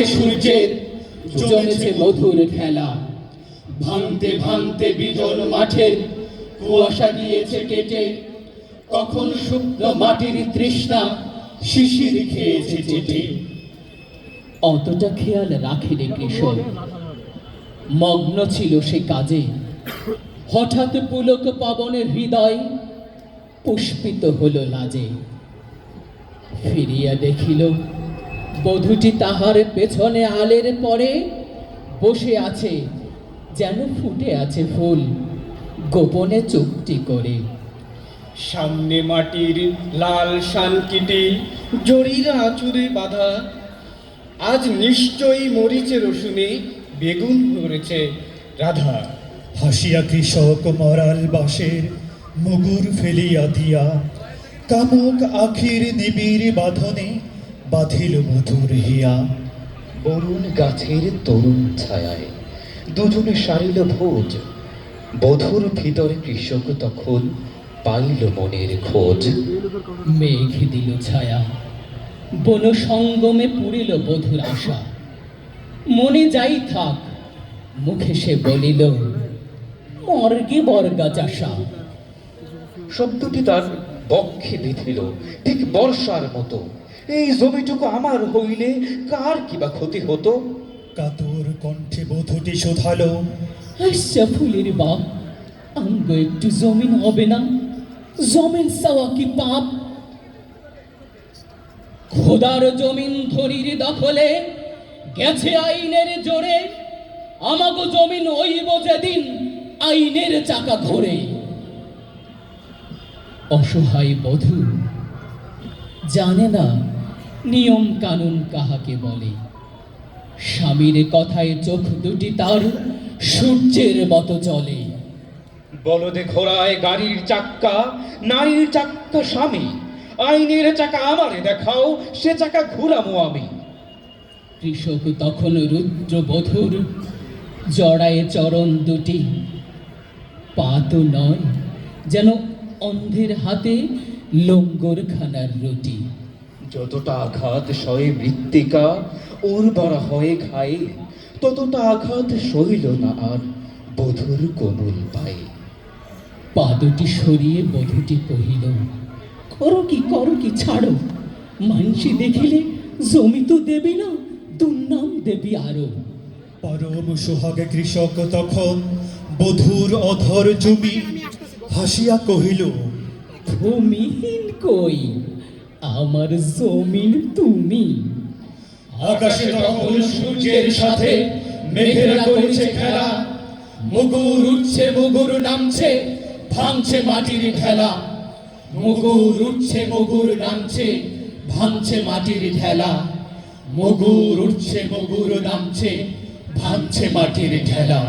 আছে সূর্যের জমেছে মধুর খেলা। ভাঙতে ভাঙতে বিজন মাঠের কুয়াশা গিয়েছে কেটে। কখন শুকনো মাটির তৃষ্ণা শিশির খেয়েছে চেটে। অতটা খেয়াল রাখেনি কৃষক মগ্ন ছিল সে কাজে। হঠাৎ পুলক পবনের হৃদয় পুষ্পিত হলো লাজে। ফিরিয়া দেখিল বধূটি তাহার পেছনে আলের পরে বসে আছে যেন ফুটে আছে ফুল গোপনে চুক্তি করে। সামনে মাটির লাল শানকিটি জরির আঁচুরে বাঁধা আজ নিশ্চয়ই মরিচে রসুনে বেগুন ধরেছে রাধা। হাসিয়া কৃষক মরাল বাসের মুগুর ফেলিয়া দিয়া কামক আখির নিবিড় বাঁধনে বাঁধিল মধুর হিয়া। বরুণ গাছের তরুণ ছায়ায়। দুজনে সারিল ভোজ। বধুর ভিতরে কৃষক তখন পাইল মনের খোঁজ। মেঘ দিল ছায়া। বন সঙ্গমে পুরিল বধুর আশা। মনে যাই থাক, মুখে সে বলিল, মর্গে বর্গা চাষা। শব্দটি তার বক্ষে বিঁধিল, ঠিক বর্ষার মতো। এই জমিটুকু আমার হইলে কার কিবা ক্ষতি হতো? কাতর কণ্ঠে বধূটি শোধালো হাস্যা ফুলের বাপ আঙ্গ একটু জমিন হবে না। জমিন চাওয়া কি পাপ? খোদার জমিন ধরির দখলে গেছে আইনের জোরে। আমাগো জমিন ওইব যেদিন আইনের চাকা ঘোরে অসহায় বধূ জানে না নিয়ম কানুন কাহাকে বলে? স্বামীর কথায় চোখ দুটি তার সূর্যের মতো চলে। বলদে ঘোড়ায় গাড়ির চাক্কা নারীর চাক্কা স্বামী আইনের চাকা আমারে দেখাও সে চাকা ঘুরামো আমি। কৃষক তখন রুদ্র বধুর জড়ায় চরণ দুটি। পা তো নয় যেন অন্ধের হাতে লঙ্গর খানার রুটি। যতটা আঘাত সয়ে মৃত্তিকা উর্বরা হয়ে খায় ততটা আঘাত সইল না আর বধুর কোমল পায়ে। পা দুটি সরিয়ে বধুটি কহিল করো কি করো কি ছাড়ো। মানসি দেখিলে জমি তো দেবে না দুর্নাম দেবী আরও। পরম সোহাগে কৃষক তখন বধূর অধর জমি হাসিয়া কহিল ভূমিহীন কই? আমার জমিন তুমি। আকাশে সূর্যের সাথে মেঘেরা করেছে খেলা। মুগুর উঠছে, মুগুর নামছে, ভাঙছে মাটির ঢেলা মুগুর উঠছে, মুগুর নামছে, ভাঙছে মাটির ঢেলা মুগুর উঠছে, মুগুর নামছে, ভাঙছে মাটির ঢেলা